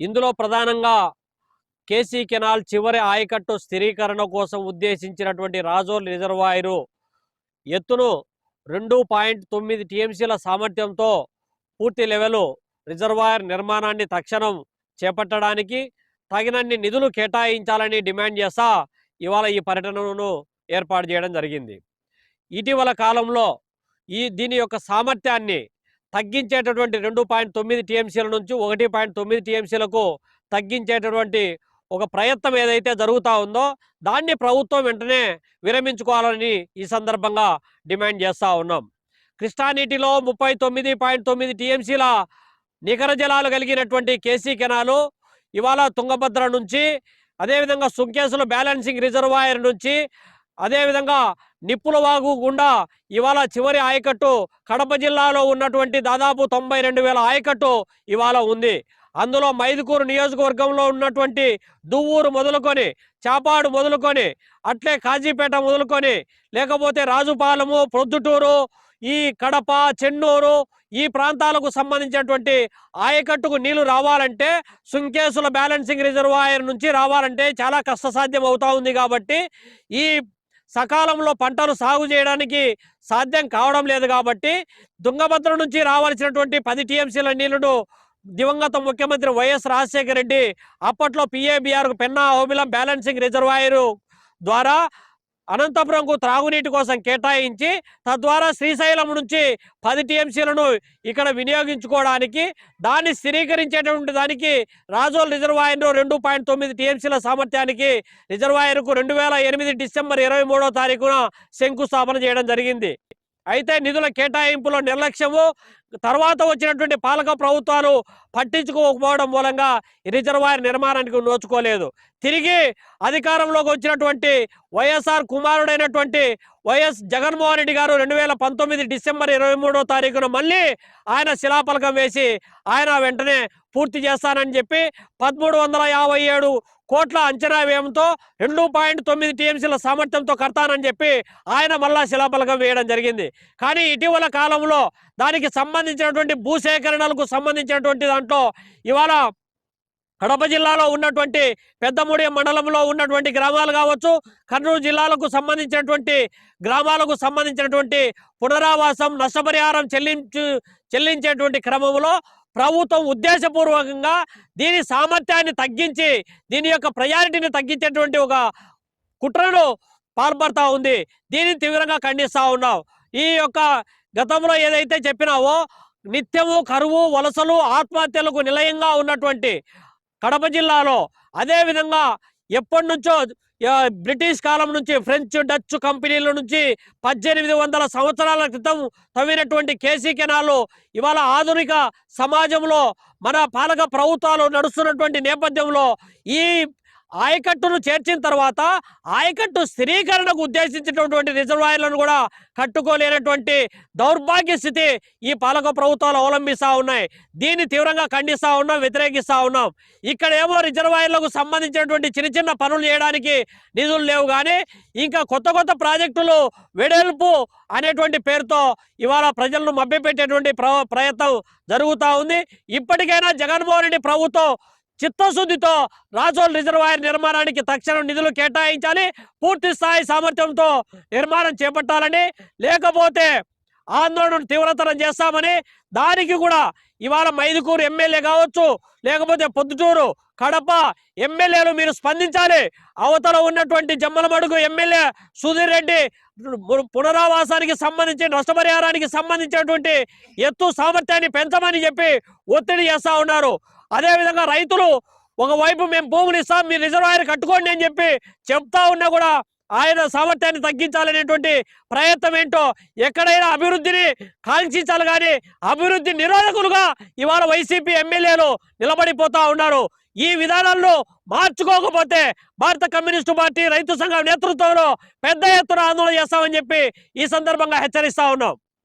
ఇందులో ప్రధానంగా KC canal చివరి ఆయకట్టు స్థిరీకరణ కోసం ఉద్దేశించినటువంటి రాజోల్ రిజర్వాయరు ఎత్తును రెండు పాయింట్ తొమ్మిది టీఎంసీల సామర్థ్యంతో పూర్తి లెవెల్ రిజర్వాయర్ నిర్మాణాన్ని తక్షణం చేపట్టడానికి తగినన్ని నిధులు కేటాయించాలని డిమాండ్ చేస్తా ఇవాళ ఈ పర్యటనను ఏర్పాటు చేయడం జరిగింది. ఇటీవల కాలంలో ఈ దీని యొక్క సామర్థ్యాన్ని తగ్గించేటటువంటి రెండు పాయింట్ తొమ్మిది టీఎంసీల నుంచి ఒకటి పాయింట్ తొమ్మిది టీఎంసీలకు తగ్గించేటటువంటి ఒక ప్రయత్నం ఏదైతే జరుగుతూ ఉందో దాన్ని ప్రభుత్వం వెంటనే విరమించుకోవాలని ఈ సందర్భంగా డిమాండ్ చేస్తూ ఉన్నాం. కృష్ణానీటిలో ముప్పై తొమ్మిది పాయింట్ తొమ్మిది టీఎంసీల నికర జలాలు కలిగినటువంటి కేసీ కెనాలు ఇవాళ తుంగభద్ర నుంచి అదేవిధంగా సుంకేసుల బ్యాలెన్సింగ్ రిజర్వాయర్ నుంచి అదేవిధంగా నిప్పుల వాగు గుండా ఇవాళ చివరి ఆయకట్టు కడప జిల్లాలో ఉన్నటువంటి దాదాపు తొంభై రెండు వేల ఆయకట్టు ఇవాళ ఉంది. అందులో మైదుకూరు నియోజకవర్గంలో ఉన్నటువంటి దువ్వూరు మొదలుకొని చాపాడు మొదలుకొని అట్లే కాజీపేట మొదలుకొని లేకపోతే రాజుపాలెము ప్రొద్దుటూరు ఈ కడప చెన్నూరు ఈ ప్రాంతాలకు సంబంధించినటువంటి ఆయకట్టుకు నీళ్ళు రావాలంటే సుంకేసుల బ్యాలెన్సింగ్ రిజర్వాయర్ నుంచి రావాలంటే చాలా కష్టసాధ్యం అవుతా ఉంది కాబట్టి ఈ సకాలంలో పంటలు సాగు చేయడానికి సాధ్యం కావడం లేదు కాబట్టి తుంగభద్ర నుంచి రావాల్సినటువంటి పది టీఎంసీల నీళ్ళను దివంగత ముఖ్యమంత్రి వైఎస్ రాజశేఖర రెడ్డి అప్పట్లో P A B R Penna Obulam balancing reservoir ద్వారా అనంతపురంకు త్రాగునీటి కోసం కేటాయించి తద్వారా శ్రీశైలం నుంచి పది టీఎంసీలను ఇక్కడ వినియోగించుకోవడానికి దాన్ని స్థిరీకరించేటువంటి దానికి రాజోల్ రిజర్వాయర్ రెండు పాయింట్ తొమ్మిది టీఎంసీల సామర్థ్యానికి రిజర్వాయర్కు రెండు వేల ఎనిమిది డిసెంబర్ ఇరవై మూడో తారీఖున శంకుస్థాపన చేయడం జరిగింది. అయితే నిధుల కేటాయింపులో నిర్లక్ష్యము. తర్వాత వచ్చినటువంటి పాలక ప్రభుత్వాలు పట్టించుకోకపోవడం మూలంగా ఈ రిజర్వాయర్ నిర్మాణానికి నోచుకోలేదు. తిరిగి అధికారంలోకి వచ్చినటువంటి వైఎస్ఆర్ కుమారుడైనటువంటి వైఎస్ జగన్మోహన్ రెడ్డి గారు రెండు వేల పంతొమ్మిది డిసెంబర్ ఇరవై మూడో తారీఖున మళ్ళీ ఆయన శిలాఫలకం వేసి ఆయన వెంటనే పూర్తి చేస్తానని చెప్పి పదమూడు వందల యాభై ఏడు కోట్ల అంచనా వ్యయంతో రెండు పాయింట్ తొమ్మిది టీఎంసీల సామర్థ్యంతో కడతానని చెప్పి ఆయన మళ్ళా శిలాఫలకం వేయడం జరిగింది. కానీ ఇటీవల కాలంలో దానికి సంబంధించినటువంటి భూసేకరణలకు సంబంధించినటువంటి దాంట్లో ఇవాళ కడప జిల్లాలో ఉన్నటువంటి పెద్దమూడి మండలంలో ఉన్నటువంటి గ్రామాలు కావచ్చు కర్నూలు జిల్లాలకు సంబంధించినటువంటి గ్రామాలకు సంబంధించినటువంటి పునరావాసం నష్టపరిహారం చెల్లించు చెల్లించేటువంటి క్రమంలో ప్రభుత్వం ఉద్దేశపూర్వకంగా దీని సామర్థ్యాన్ని తగ్గించి దీని యొక్క ప్రయారిటీని తగ్గించేటువంటి ఒక కుట్రను పాల్పడతా ఉంది. దీనిని తీవ్రంగా ఖండిస్తూ ఉన్నాం. ఈ యొక్క గతంలో ఏదైతే చెప్పినావో నిత్యము కరువు వలసలు ఆత్మహత్యలకు నిలయంగా ఉన్నటువంటి కడప జిల్లాలో అదేవిధంగా ఎప్పటి నుంచో బ్రిటిష్ కాలం నుంచి ఫ్రెంచ్ డచ్ కంపెనీల నుంచి పద్దెనిమిది వందల సంవత్సరాల క్రితం తవ్వినటువంటి కేసీ కెనాలు ఇవాళ ఆధునిక సమాజంలో మన పాలక ప్రభుత్వాలు నడుస్తున్నటువంటి నేపథ్యంలో ఈ ఆయకట్టును చేర్చిన తర్వాత ఆయకట్టు స్థిరీకరణకు ఉద్దేశించినటువంటి రిజర్వాయర్లను కూడా కట్టుకోలేనటువంటి దౌర్భాగ్య స్థితి ఈ పాలక ప్రభుత్వాలు అవలంబిస్తూ ఉన్నాయి. దీన్ని తీవ్రంగా ఖండిస్తూ ఉన్నాం వ్యతిరేకిస్తూ ఉన్నాం. ఇక్కడ ఏమో రిజర్వాయర్లకు సంబంధించినటువంటి చిన్న చిన్న పనులు చేయడానికి నిధులు లేవు కానీ ఇంకా కొత్త కొత్త ప్రాజెక్టులు వెడల్పు అనేటువంటి పేరుతో ఇవాళ ప్రజలను మభ్యపెట్టేటువంటి ప్ర ప్రయత్నం జరుగుతూ ఉంది. ఇప్పటికైనా జగన్మోహన్ రెడ్డి ప్రభుత్వం చిత్తశుద్ధితో రాజోల్ రిజర్వాయర్ నిర్మాణానికి తక్షణం నిధులు కేటాయించాలి. పూర్తి స్థాయి సామర్థ్యంతో నిర్మాణం చేపట్టాలని లేకపోతే ఆందోళన తీవ్రతరం చేస్తామని దానికి కూడా ఇవాళ మైదుకూరు ఎమ్మెల్యే కావచ్చు లేకపోతే పొద్దుటూరు కడప ఎమ్మెల్యేలు మీరు స్పందించాలి. అవతల ఉన్నటువంటి జమ్మలమడుగు ఎమ్మెల్యే సుధీర్ రెడ్డి పు- పునరావాసానికి సంబంధించి నష్టపరిహారానికి సంబంధించినటువంటి ఎత్తు సామర్థ్యాన్ని పెంచమని చెప్పి ఒత్తిడి చేస్తా ఉన్నారు. అదేవిధంగా రైతులు ఒకవైపు మేము భూములు ఇస్తాం మీరు రిజర్వాయర్ కట్టుకోండి అని చెప్పి చెప్తా ఉన్నా కూడా ఆయన సామర్థ్యాన్ని తగ్గించాలనేటువంటి ప్రయత్నం ఏంటో ఎక్కడైనా అభివృద్ధిని కాంక్షించాలి కానీ అభివృద్ధి నిరోధకులుగా ఇవాళ వైసీపీ ఎమ్మెల్యేలు నిలబడిపోతా ఉన్నారు. ఈ విధానాలను మార్చుకోకపోతే భారత కమ్యూనిస్టు పార్టీ రైతు సంఘం నేతృత్వంలో పెద్ద ఎత్తున ఆందోళన చేస్తామని చెప్పి ఈ సందర్భంగా హెచ్చరిస్తా ఉన్నాం.